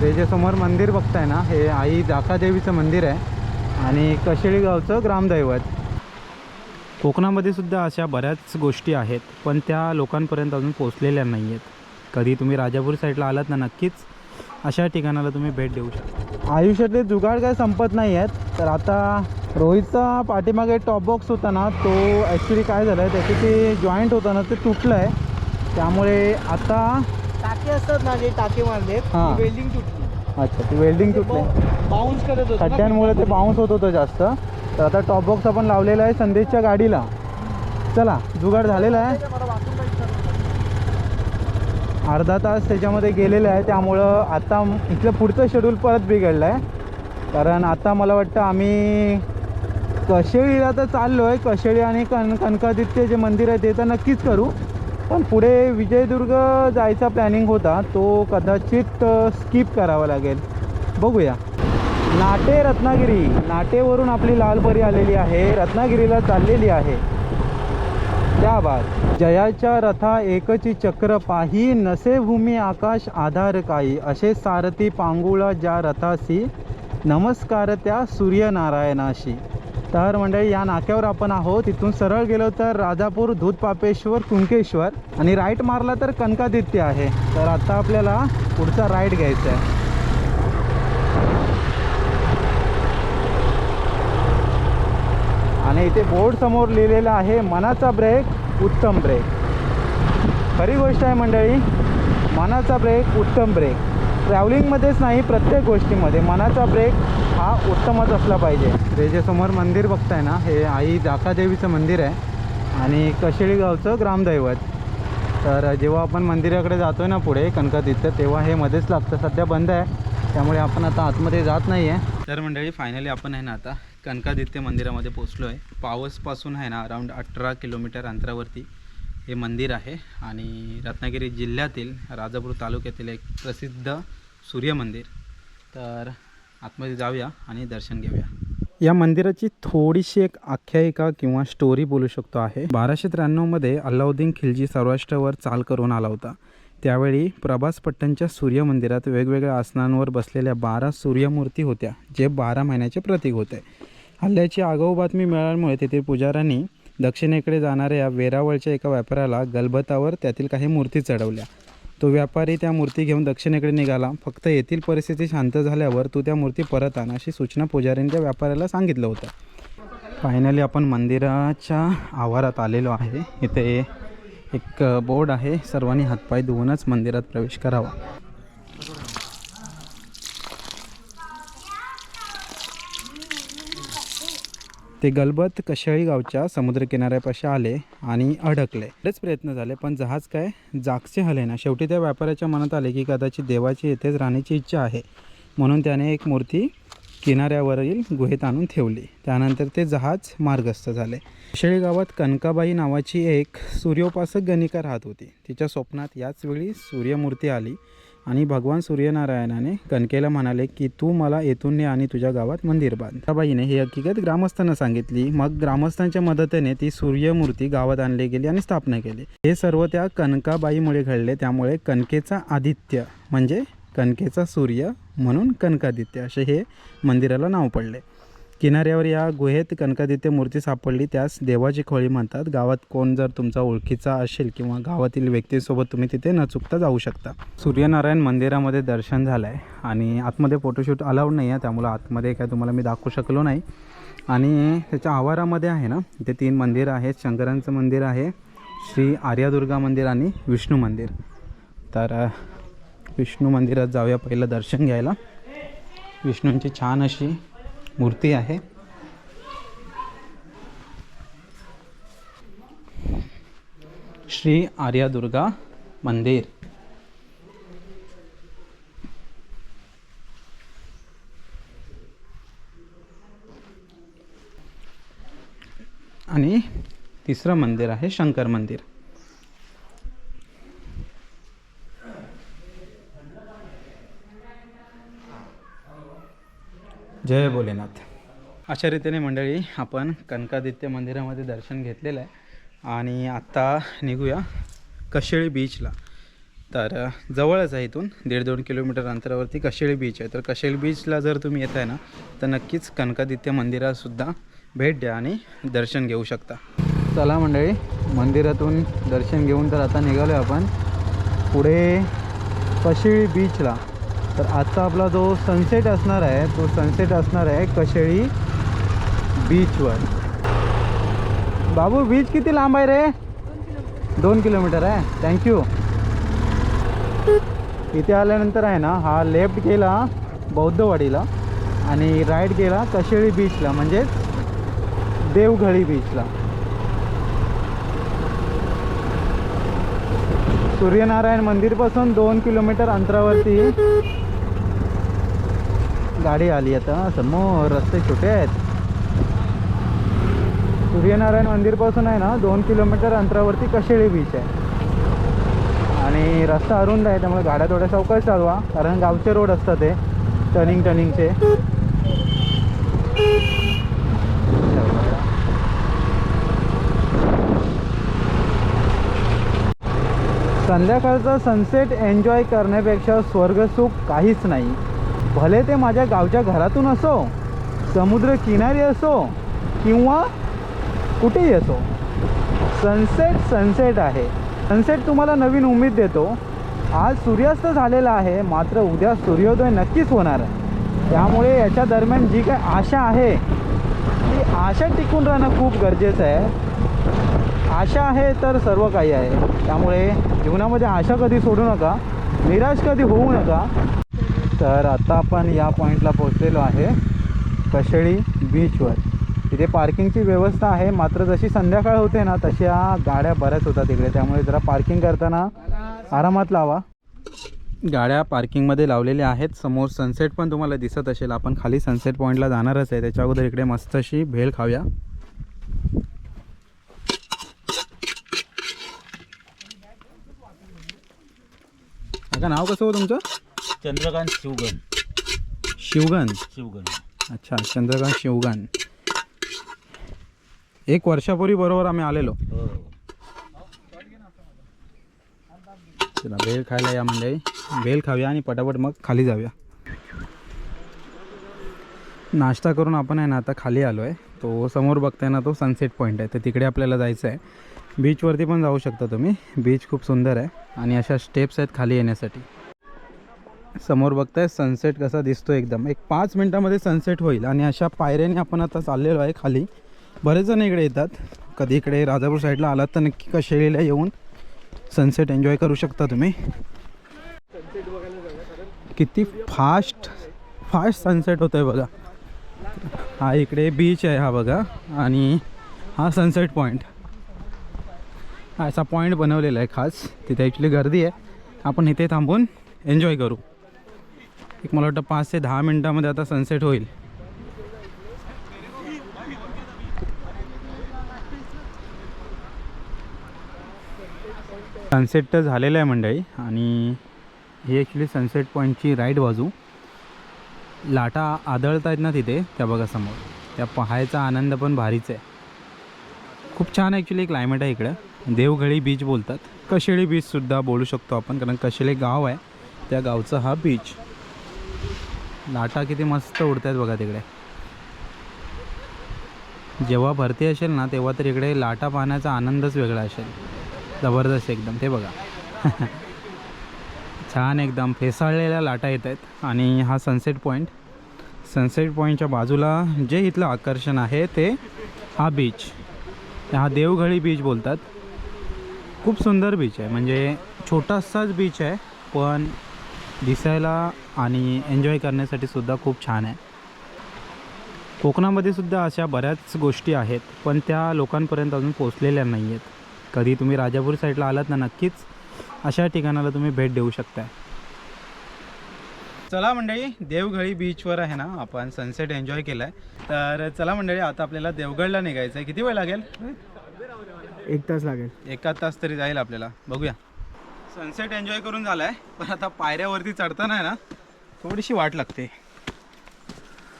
ते जे समोर मंदिर बघताय ना हे आई दाखादेवीचं मंदिर आहे. आणि कशेळी गावचं ग्रामदैवत. कोकणामध्ये सुद्धा अशा बऱ्याच गोष्टी आहेत पण त्या लोकांपर्यंत अजून पोचलेल्या नाही आहेत कधी तुम्ही राजापूर साईडला आलात ना नक्कीच अशा ठिकाणाला तुम्ही भेट देऊ शकता. आयुष्यातले जुगाड काय संपत नाही आहेत तर आता रोहितचा पाठीमागे टॉप बॉक्स होता ना तो ॲक्च्युली काय झालं आहे त्याचं ते जॉईंट होतं ना ते तुटलं आहे त्यामुळे आता टाके असतात ना जे टाके मारले हा. वेल्डिंग तुटली अच्छा ती वेल्डिंग तुटली बाउन्स करत होतं ना. खड्ड्यांमुळे ते बाउन्स होत होतं जास्त तर आता टॉप बॉक्स आपण लावलेला आहे संदेशच्या गाडीला चला जुगाड झालेला आहे मला. अर्धा तास त्याच्यामध्ये गेलेलं आहे त्यामुळं आता इथलं पुढचं शेड्यूल परत बिघडलं आहे कारण आता मला वाटतं आम्ही कशेळीला तर चाललो आहे कशेळी आणि कन कनकादित्य जे मंदिर आहे ते तर नक्कीच करू पण पुढे विजयदुर्ग जायचा प्लॅनिंग होता तो कदाचित स्किप करावा लागेल. बघूया. नाटे रत्नागिरी. नाटेवरून आपली लालपरी आलेली आहे. रत्नागिरीला चाललेली आहे. त्या बाद जयाच्या रथा एकची चक्र पाही नसे भूमी आकाश आधार काही. असे सारथी पांगुळा ज्या रथासी नमस्कार त्या सूर्यनारायणाशी. तर मंडळी या नाक्यावर आपण आहोत. तिथून सरळ गेलो तर राजापूर दूधपापेश्वर कुंकेश्वर आणि राईट मारला तर कनकादित्य आहे. तर आता आपल्याला पुढचा राईट घ्यायचा आहे. आणि इथे बोर्ड समोर लिहिलेलं आहे मनाचा ब्रेक उत्तम ब्रेक. खरी गोष्ट आहे मंडळी मनाचा ब्रेक उत्तम ब्रेक. ट्रॅव्हलिंगमध्येच नाही प्रत्येक गोष्टीमध्ये. मनाचा ब्रेक हा उत्तमच असला पाहिजे. रेजेसमोर जे समोर मंदिर बघताय ना हे आई दाकादेवीचं मंदिर आहे. आणि कशेळी गावचं ग्रामदैवत. तर जेव्हा आपण मंदिराकडे जातो आहे ना पुढे कणकातीचं तेव्हा हे मध्येच लागतं. सध्या बंद आहे. त्यामुळे आपण आता आतमध्ये जात नाही आहे तर मंडळी फायनली आपण आहे ना आता कनकादित्य मंदिरामध्ये पोचलो आहे पावसपासून आहे ना अराऊंड अठरा किलोमीटर अंतरावरती हे मंदिर आहे. आणि रत्नागिरी जिल्ह्यातील राजापूर तालुक्यातील एक प्रसिद्ध सूर्यमंदिर तर आतमध्ये जाऊया आणि दर्शन घेऊया. या मंदिराची थोडीशी एक आख्यायिका किंवा स्टोरी बोलू शकतो आहे. बाराशे त्र्याण्णवमध्ये अल्लाउद्दीन खिलजी सौराष्ट्रावर चाल करून आला होता. त्यावेळी प्रभास पट्टणच्या सूर्यमंदिरात वेगवेगळ्या आसनांवर बसलेल्या बारा सूर्यमूर्ती होत्या जे बारा महिन्याचे प्रतीक होते. हल्ल्याची आगाऊ बातमी मिळाल्यामुळे तेथील पुजाऱ्यांनी दक्षिणेकडे जाणाऱ्या वेरावळच्या एका व्यापाऱ्याला गलबतावर त्यातील काही मूर्ती चढवल्या. तो व्यापारी त्या मूर्ती घेऊन दक्षिणेकडे निघाला. फक्त येथील परिस्थिती शांत झाल्यावर तू त्या मूर्ती परत आण अशी सूचना पुजारीने त्या व्यापाऱ्याला सांगितलं होतं. फायनली आपण मंदिराच्या आवारात आलेलो आहे. इथे एक बोर्ड आहे. सर्वांनी हातपाय धुवूनच मंदिरात प्रवेश करावा. ते गलबत कशाळी गावच्या समुद्रकिनाऱ्यापाशी आले आणि अडकले. बरेच प्रयत्न झाले पण जहाज काय जागचे हले ना. शेवटी त्या व्यापाऱ्याच्या मनात आले की कदाचित देवाची येथेच राहण्याची इच्छा आहे. म्हणून त्याने एक मूर्ती किनाऱ्यावरील गुहेत आणून ठेवली. त्यानंतर ते जहाज मार्गस्थ झाले. शेळी गावात कनकाबाई नावाची एक सूर्योपासक गणिका राहत होती. तिच्या स्वप्नात याच वेळी सूर्यमूर्ती आली. आणि भगवान सूर्यनारायणाने कणकेला म्हणाले की तू मला येथून ने आणि तुझ्या गावात मंदिर बांध. त्या बाईने ही हकीकत ग्रामस्थांना सांगितली. मग ग्रामस्थांच्या मदतीने ती सूर्यमूर्ती गावात आणली गेली आणि स्थापना केली. हे सर्व त्या कनकाबाईमुळे घडले. त्यामुळे कणकेचा आदित्य म्हणजे कणकेचा सूर्य म्हणून कनकादित्य असे हे मंदिराला नाव पडले. किनाऱ्यावर या गुहेत कनकादित्य मूर्ती सापडली. त्यास देवाची खोळी म्हणतात. गावात कोण जर तुमचा ओळखीचा असेल किंवा गावातील व्यक्तीसोबत तुम्ही तिथे न चुकता जाऊ शकता. सूर्यनारायण मंदिरामध्ये दर्शन झालं आहे आणि आतमध्ये फोटोशूट अलाउड नाही आहे त्यामुळं आतमध्ये काय तुम्हाला मी दाखवू शकलो नाही. आणि त्याच्या आवारामध्ये आहे ना ते तीन मंदिरं आहेत. शंकरांचं मंदिर आहे. श्री आर्यादुर्गा मंदिर आणि विष्णू मंदिर. तर विष्णू मंदिरात जाऊया पहिलं दर्शन घ्यायला. विष्णूंची छान अशी मूर्ती आहे. श्री आर्यादुर्गा मंदिर. आणि तिसरं मंदिर आहे शंकर मंदिर. जय भोलेनाथ. अशा रीतीने मंडळी आपण कनकादित्य मंदिरामध्ये दर्शन घेतलेलं आहे. आणि आत्ता निघूया कशेळी बीचला तर जवळच आहे इथून दीड दोन किलोमीटर अंतरावरती कशेळी बीच आहे. तर कशेळी बीचला जर तुम्ही येत आहे ना तर नक्कीच कनकादित्य मंदिरातसुद्धा भेट द्या आणि दर्शन घेऊ शकता. चला मंडळी मंदिरातून दर्शन घेऊन तर आता निघालो आपण. पुढे कशेळी बीचला तर आजचा आपला जो सनसेट असणार आहे तो सनसेट असणार आहे कशेळी बीचवर बाबू बीच किती लांब आहे रे? दोन किलोमीटर आहे. थँक्यू इथे आल्यानंतर आहे ना हा लेफ्ट गेला बौद्धवाडीला आणि राईट गेला कशेळी बीचला म्हणजेच देवघळी बीचला सूर्यनारायण मंदिरपासून दोन किलोमीटर अंतरावरती गाडी आली आता. समोर रस्ते छोटे आहेत. सूर्यनारायण मंदिरपासून आहे ना दोन किलोमीटर अंतरावरती कशेळी बीच आहे. आणि रस्ता अरुंद आहे त्यामुळे गाड्या थोड्या सावकाश चालवा. कारण गावचे रोड असतात ते टर्निंग टर्निंगचे संध्याकाळचा सनसेट एन्जॉय करण्यापेक्षा स्वर्गसुख काहीच नाही. भले ते माझ्या गावच्या घरातून असो समुद्र किनारी असो किंवा कुठेही असो. सनसेट सनसेट आहे. सनसेट तुम्हाला नवीन उमेद देतो. आज सूर्यास्त झालेला आहे मात्र उद्या सूर्योदय नक्कीच होणार आहे. त्यामुळे याच्या दरम्यान जी काय आशा आहे ती आशा टिकून राहणं खूप गरजेचं आहे. आशा आहे तर सर्व काही आहे. त्यामुळे जीवनामध्ये आशा कधी सोडू नका निराश कधी होऊ नका. तर आता आपण या पॉईंटला पोहोचलेलो आहे कशेळी बीचवर तिथे पार्किंगची व्यवस्था आहे. मात्र जशी संध्याकाळ होते ना तशा गाड्या बऱ्याच होतात तिकडे. त्यामुळे जरा पार्किंग करताना आरामात लावा. गाड्या पार्किंगमध्ये लावलेल्या आहेत. समोर सनसेट पण तुम्हाला दिसत असेल. आपण खाली सनसेट पॉईंटला जाणारच आहे. त्याच्या अगोदर इकडे मस्त अशी भेळ खाऊया. का नाव कसं हो तुमचं? चंद्रकांत शिवगण. शिवगन शिवगण. अच्छा चंद्रकांत शिवगन एक वर्षापूर्वी बरोबर आम्ही आलेलो. हो. चला भेळ खायला या मंडळी. भेळ खाऊया आणि पटापट मग खाली जाऊया. नाश्ता करून आपण आहे ना आता खाली आलो आहे तो समोर बघताय ना तो सनसेट पॉईंट आहे. तर तिकडे आपल्याला जायचं आहे बीचवरती पण जाऊ शकता तुम्ही. बीच खूप सुंदर आहे. आणि अशा स्टेप्स आहेत खाली येण्यासाठी. समोर बघताय सनसेट कसा दिसतो एकदम. एक पाच मिनटामध्ये सनसेट होईल आणि अशा पायऱ्याने आपण आता चाललेलो आहे खाली. बरेच जण इकडे येतात. कधी इकडे राजापूर साईडला आलात तर नक्की कशेळीला येऊन सनसेट एन्जॉय करू शकता तुम्ही. किती फास्ट फास्ट सनसेट होतोय बघा. हा इकडे बीच आहे हा बघा आणि हा सनसेट पॉईंट असा पॉईंट बनवलेला आहे खास. तिथे ॲक्च्युली गर्दी आहे. आपण इथे थांबून एन्जॉय करू. एक मला वाटतं पाच ते दहा मिनटामध्ये आता सनसेट होईल. सनसेट तर झालेलं आहे मंडळी आणि ही ॲक्च्युली सनसेट पॉईंटची राईट बाजू. लाटा आदळत आहेत ना तिथे त्या बघा समोर त्या पाहायचा आनंद पण भारीच आहे. खूप छान ॲक्च्युली क्लायमेट आहे इकडं. देवघळी बीच बोलतात. कशेळी बीचसुद्धा बोलू शकतो आपण कारण कशेळी गाव आहे. त्या गावचा हा बीच लाटा किती मस्त उडत आहेत बघा तिकडे. जेव्हा भरती असेल ना तेव्हा तर इकडे लाटा पाहण्याचा आनंदच वेगळा असेल. जबरदस्त एकदम ते बघा. छान एकदम फेसाळलेल्या लाटा येत आहेत आणि हा सनसेट पॉईंट सनसेट पॉईंटच्या बाजूला जे इथलं आकर्षण आहे ते हा बीच हा देवघळी बीच बोलतात. खूप सुंदर बीच आहे. म्हणजे छोटासाच बीच आहे पण दिसायला आणि एन्जॉय करण्यासाठी सुद्धा खूप छान आहे. कोकणामध्ये सुद्धा अशा बऱ्याच गोष्टी आहेत पण त्या लोकांपर्यंत अजून पोचलेल्या नाही आहेत कधी तुम्ही राजापूर साईडला आलात ना नक्कीच अशा ठिकाणाला तुम्ही भेट देऊ शकताय. चला मंडळी देवघळी बीचवर आहे ना आपण सनसेट एन्जॉय केला आहे तर चला मंडळी आता आपल्याला देवगडला निघायचं आहे किती वेळ लागेल? एक तास लागेल. एका तास तरी जाईल आपल्याला. बघूया. सनसेट एन्जॉय करून झाला आहे पण आता पायऱ्यावरती चढताना आहे ना थोडीशी वाट लागते.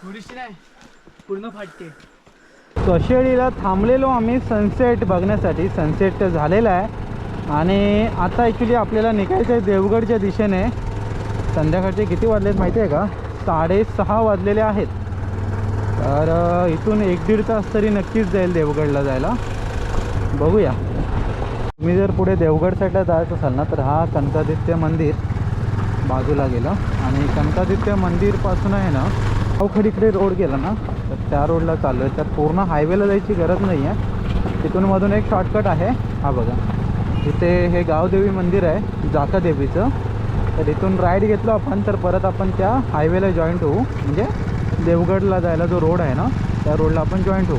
थोडीशी नाही पूर्ण फाटते. कशेळीला थांबलेलो आम्ही सनसेट बघण्यासाठी. सनसेट झालेला आहे. आणि आता ॲक्च्युली आपल्याला निघायचं आहे देवगडच्या दिशेने. संध्याकाळचे किती वाजलेत माहिती आहे का? साडेसहा वाजलेले आहेत. तर इथून एक दीड तास तरी नक्कीच जाईल देवगडला जायला. बघूया. तुम्ही जर पुढे देवगड साईडला जायचं असाल ना तर हा कनकादित्य मंदिर बाजूला गेलं. आणि शंकादित्य मंदिरपासून आहे ना गावखडीकडे रोड गेला ना तर त्या रोडला चाललो आहे तर पूर्ण हायवेला जायची गरज नाही आहे तिथून मधून एक शॉर्टकट आहे. हा बघा. इथे हे गावदेवी मंदिर आहे जाकादेवीचं तर इथून राईड घेतलो आपण तर परत आपण त्या हायवेला जॉईंट होऊ. म्हणजे देवगडला जायला जो रोड आहे ना त्या रोडला आपण जॉईंट होऊ.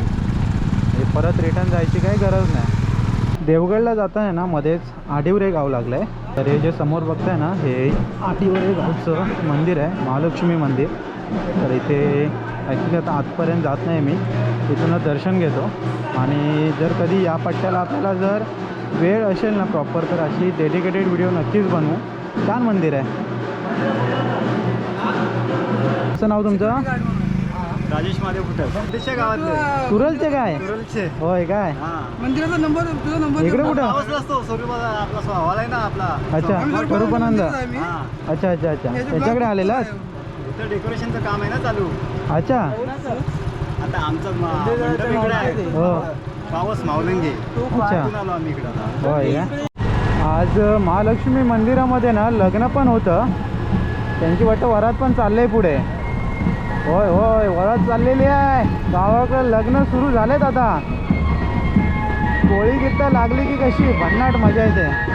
हे परत रिटर्न जायची काही गरज नाही. देवगडला जाताना ना मध्येच आडिवरे गाव लागलं आहे तर हे जे समोर बघताय ना हे आडिवरे गावचं मंदिर आहे महालक्ष्मी मंदिर. तर इथे ॲक्च्युली आता आतपर्यंत जात नाही मी. इथूनच दर्शन घेतो. आणि जर कधी या पट्ट्याला आपल्याला जर वेळ असेल ना प्रॉपर तर अशी डेडिकेटेड व्हिडिओ नक्कीच बनवू. छान मंदिर आहे. असं नाव तुमचं? राजेश महादेव कुठं त्याच्या गावातले सुरलचे काय? कुरलचे. होय काय? मंदिराचा नंबर तुझा नंबर इकडे कुठं? असतो सूर्यबाजार आपला हॉल आहे ना आपला. अच्छा स्वरूपानंद. हा. अच्छा अच्छा अच्छा. त्याच्याकडे आलेला? डेकोरेशनचं काम आहे ना चालू. अच्छा. आता आमचं म- मंडप इकडे आहे. हो. पावस मावलंगे. अच्छा. तिथून आलो आम्ही इकडे आता. होय का आज महालक्ष्मी मंदिरामध्ये ना लग्न पण होतं. त्यांची वाटतं वरात पण चाललंय पुढे. होय होय वळत चाललेली आहे. गावाकडे लग्न सुरू झालेत आता. कोळी गीत लागली की कशी? भन्नाट मजा येते.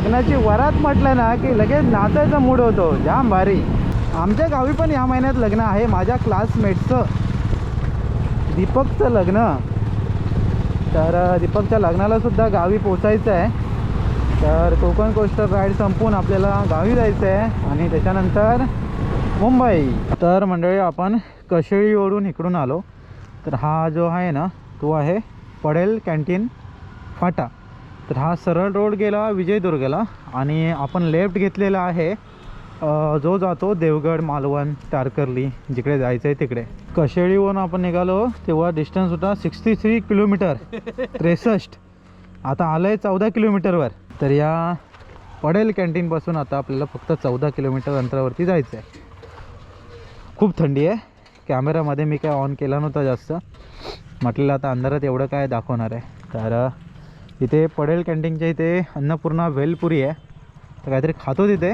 लग्नाची वरात म्हटलं ना की लगेच नाचायचा मूड होतो. जाम भारी. आमच्या गावी पण या महिन्यात लग्न आहे माझ्या क्लासमेटचं दीपकचं लग्न. तर दीपकच्या लग्नाला सुद्धा गावी पोचायचं आहे. तर कोकण कोस्टर राईड संपून आपल्याला गावी जायचं आहे आणि त्याच्यानंतर मुंबई. तर मंडळी आपण कशेळीवरून इकडून आलो. तर हा जो आहे ना तो आहे पडेल कॅन्टीन फाटा. तर हा सरळ रोड गेला विजयदुर्गला आणि आपण लेफ्ट घेतलेला आहे जो जातो देवगड मालवण तारकर्ली जिकडे जायचं आहे तिकडे. कशेळीवरून आपण निघालो तेव्हा डिस्टन्स होता सिक्स्टी थ्री किलोमीटर त्रेसष्ट. आता आलं आहे चौदा किलोमीटरवर तर या पडेल कॅन्टीनपासून आता आपल्याला फक्त चौदा किलोमीटर अंतरावरती जायचं आहे खूप थंडी आहे. कॅमेरामध्ये मी काय ऑन केला नव्हता जास्त. म्हटलेलं आता अंधारात एवढं काय दाखवणार आहे. तर इथे पडेल कॅन्टीनच्या इथे अन्नपूर्णा भेलपुरी आहे. तर काहीतरी खातो तिथे.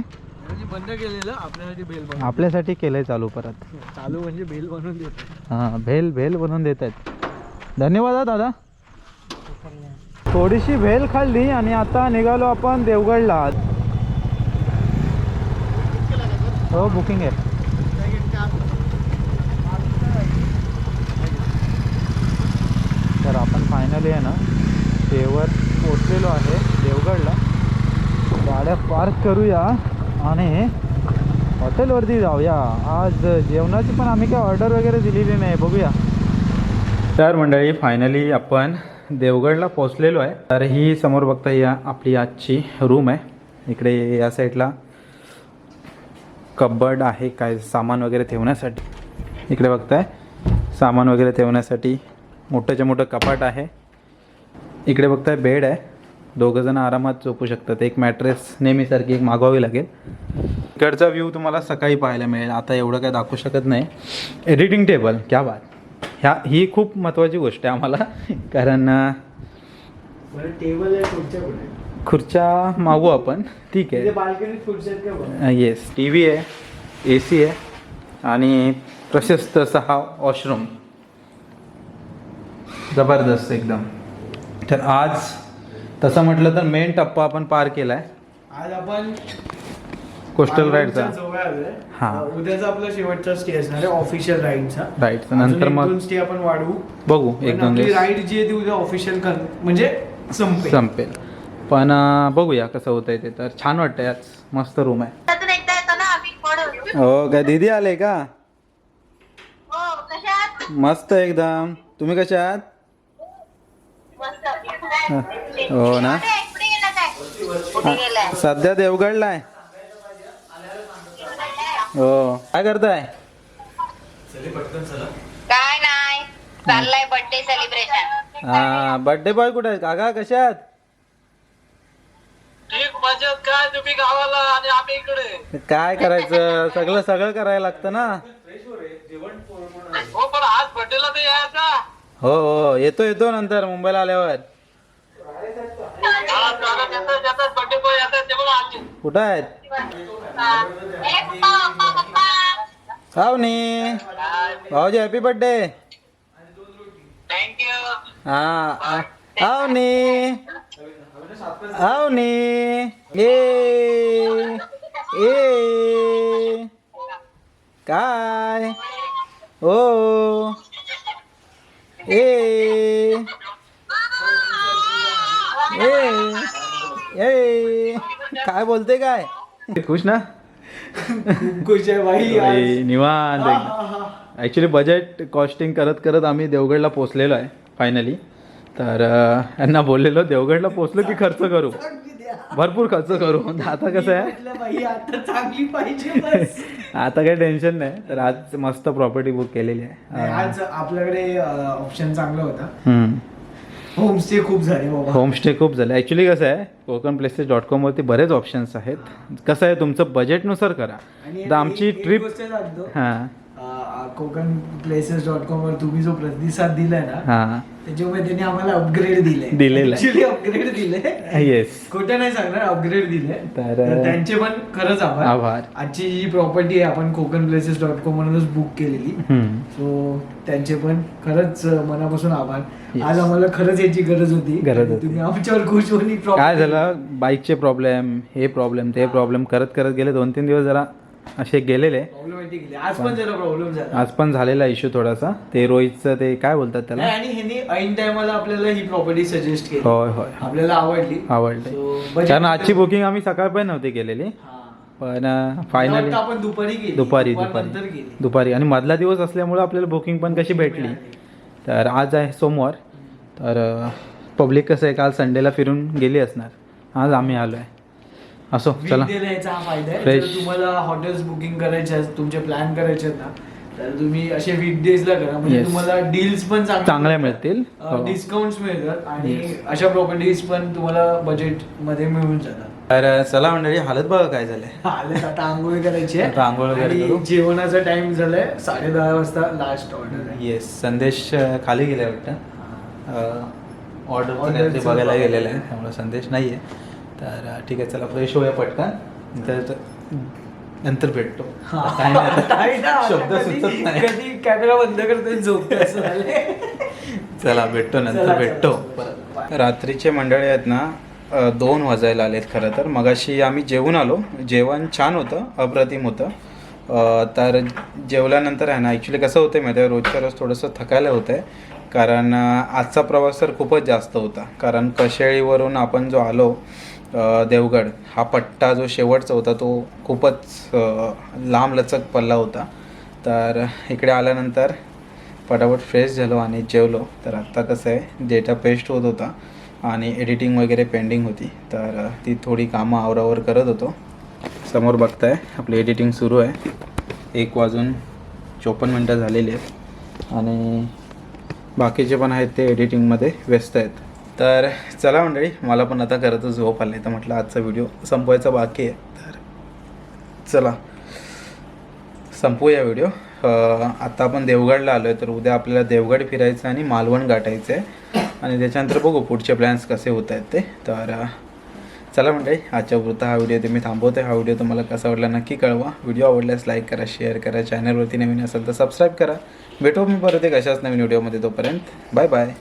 बंद केलेलं आपल्यासाठी बनवून आपल्यासाठी केलं आहे चालू परत. चालू म्हणजे बेल बनवून देतो. हां भेल भेल बनवून देत आहेत. धन्यवाद दादा. थोडीशी भेल खाल्ली आणि आता निघालो आपण देवगडला. हो बुकिंग आहे. तर आपण फायनली आहे ना देवर पोचलेलो आहे देवगडला. गाड्या पार्क करूया आणि हॉटेलवरती जाऊया. आज जेवणाची पण आम्ही काय ऑर्डर वगैरे दिलेली नाही बघूया. तर मंडळी फायनली आपण देवगडला पोचलेलो आहे. तर ही समोर बघता या आपली आजची रूम आहे. इकडे या साईडला कबड आहे काय सामान वगैरे ठेवण्यासाठी. इकडे बघताय सामान वगैरे ठेवण्यासाठी मोठंच्या मोठं कपाट आहे. इकडे बघताय बेड आहे. दोघं जण आरामात झोपू शकतात. एक मॅट्रेस नेहमीसारखी एक मागवावी लागेल. इकडचा व्ह्यू तुम्हाला सकाळी पाहायला मिळेल. आता एवढं काय दाखवू शकत नाही. एडिटिंग टेबल क्या बात. ह्या ही खूप महत्त्वाची गोष्ट आहे आम्हाला. कारण टेबल खुर्च्या मागू आपण. ठीक आहे. येस टी व्ही आहे ए सी आहे आणि प्रशस्त असा हा वॉशरूम जबरदस्त एकदम. तर आज तसं म्हटलं तर मेन टप्पा आपण पार केला आहे आज आपण कोस्टल राईडचा. हा. उद्याचा आपला शेवटचा स्टे असणार आहे ऑफिशियल राईडचा राईट नंतर मग स्टे आपण वाढवू. बघू एक दोन राईड जी आहे ती उद्या ऑफिशियल म्हणजे संपेल. संपेल. पण बघूया कसं होतंय ते. तर छान वाटतंय आज. मस्त रूम आहे. हो काय दीदी आले का? हो कशात मस्त एकदम. तुम्ही कशा आहात? हो ना? सध्या देवगडला आहे हो काय करताय? काय नाही चाललाय बर्थडे सेलिब्रेशन हा बर्थडे बॉय कुठे आहे? काका कशात काय तुम्ही गावाला आणि आम्ही इकडे? काय करायचं? सगळं सगळं करायला लागतं ना? हो पण आज बर्थडेला तर यायचा. हो हो. येतो येतो नंतर मुंबईला आल्यावर. कुठं आहेत? पाहुणे. भाऊजी हॅपी बर्थडे हा. पाहुणे. पाहुणे. ए. ए. काय? ओ. ए. ए काय बोलते काय? खुश ना? खूप खुश आहे. ए, निवांत. ॲक्च्युली बजेट कॉस्टिंग करत करत आम्ही देवगडला पोचलेलो आहे फायनली तर यांना बोललेलो देवगडला पोचलो की खर्च करू? भरपूर खर्च करू. आता कसं आहे? आता चांगली पाहिजे बस. आता काही टेन्शन नाही. तर आज मस्त प्रॉपर्टी बुक केलेली आहे. आज आपल्याकडे ऑप्शन चांगला होता. होमस्टे खूप झाले बाबा. होमस्टे खूप झाले. ॲक्च्युली कसं आहे कोकण प्लेसेस डॉट कॉमवरती बरेच ऑप्शन्स आहेत. कसं आहे तुमचं बजेटनुसार करा. तर आमची ट्रिप हां. कोकण प्लेसेस डॉट कॉम वर तुम्ही जो प्रतिसाद दिलाय ना त्याच्यामुळे त्यांनी आम्हाला अपग्रेड दिले दिलेलं. ऍक्च्युली अपग्रेड दिले येस खोटं नाही सांगणार अपग्रेड दिले तर- त्यांचे पण खरंच आभार. आभार. आजची जी प्रॉपर्टी आहे आपण कोकण प्लेसेस डॉट कॉम वरूनच बुक केलेली. सो त्यांचे पण खरंच मनापासून आभार. आज आम्हाला खरंच याची गरज होती. गरज होती. तुम्ही आमच्यावर खुश होऊन काय झालं? बाईकचे प्रॉब्लेम हे प्रॉब्लेम ते प्रॉब्लेम करत करत गेले. दोन तीन दिवस जरा असे गेलेले. आज पण प्रॉब्लेम आज पण झालेला इश्यू थोडासा. ते रोहितचं ते काय बोलतात त्याला? नाही, आणि ह्यांनी ऐन टायमाला आपल्याला ही प्रॉपर्टी सजेस्ट केली. होय होय. आपल्याला आवडली. आवडले. कारण आजची बुकिंग आम्ही सकाळपर्यंत नव्हती केलेली. हा. पण फायनली आपण दुपारी दुपारी दुपारी दुपारी. आणि मधला दिवस असल्यामुळे आपल्याला बुकिंग पण कशी भेटली. तर आज आहे सोमवार. तर पब्लिक कसं आहे काल संडेला फिरून गेली असणार. आज आम्ही आलो आहे असो चला. याचा हा फायदा आहे. जर तुम्हाला हॉटेल्स बुकिंग करायचे आहेत तुमचे प्लॅन करायचे आहेत ना तर तुम्ही असे ला करा. म्हणजे Yes. तुम्हाला डील्स पण चांगल्या मिळतील. हो. डिस्काउंट मिळतात आणि Yes. अशा प्रॉपर्टीज पण तुम्हाला बजेटमध्ये मिळून जातात. तर चला मंडळी हालत बघा काय झालंय. आले आता आंघोळ करायची आहे. आता आंघोळ वगैरे आणि करू. जेवणाचा टाइम झालाय साडे दहा वाजता लास्ट ऑर्डर आहे. येस संदेश अं, खाली गेले वाटतं. ऑर्डर Order चं बघायला बघायला गेलेला आहे त्यामुळे संदेश नाही आहे तर ठीक आहे चला फ्रेश होऊया पटकन. तर नंतर भेटतो. काय नाही आता. शब्द सुचत नाही. कधी कॅमेरा बंद करतोय झोप. चला भेटतो नंतर भेटतो. रात्रीचे मंडळी आहेत ना दोन वाजायला आलेत खरं तर. मगाशी आम्ही जेवून आलो. जेवण छान होतं अप्रतिम होतं. तर जेवल्यानंतर आहे ना ॲक्च्युली कसं होतं माहिती आहे रोजच्या रोज थोडंसं थकायला होतं आहे कारण आजचा प्रवास तर खूपच जास्त होता. कारण कशेळीवरून आपण जो आलो देवगड. हा पट्टा जो शेवटचा होता तो खूपच लांबलचक लांब लचक पल्ला होता. तर इकडे आल्यानंतर पटापट फ्रेश झालो आणि जेवलो. तर आत्ता कसं आहे डेटा पेस्ट होत होता आणि एडिटिंग वगैरे पेंडिंग होती. तर ती थोडी कामं आवरावर करत होतो. समोर बघताय आपली एडिटिंग सुरू आहे. एक वाजून चोपन्न मिनटं झालेली आहेत. आणि बाकीचे पण आहेत ते एडिटिंगमध्ये व्यस्त आहेत. तर चला मंडळी मला पण आता खरं झोप आली तर म्हटलं आजचा व्हिडिओ संपवायचा बाकी आहे. तर चला संपूया व्हिडिओ आता आपण देवगडला आलो आहे तर उद्या आपल्याला देवगड फिरायचं आणि मालवण गाठायचं आहे. आणि त्याच्यानंतर बघू पुढचे प्लॅन्स कसे होत आहेत ते. तर चला मंडळी आजच्या पुरता हा व्हिडिओ तुम्ही थांबवते हा व्हिडिओ तुम्हाला कसा वाटला नक्की कळवा. व्हिडिओ आवडल्यास लाईक करा शेअर करा. चॅनलवरती नवीन असेल तर सबस्क्राईब करा. भेटू मी परत एक अशाच नवीन व्हिडिओमध्ये तोपर्यंत. Bye bye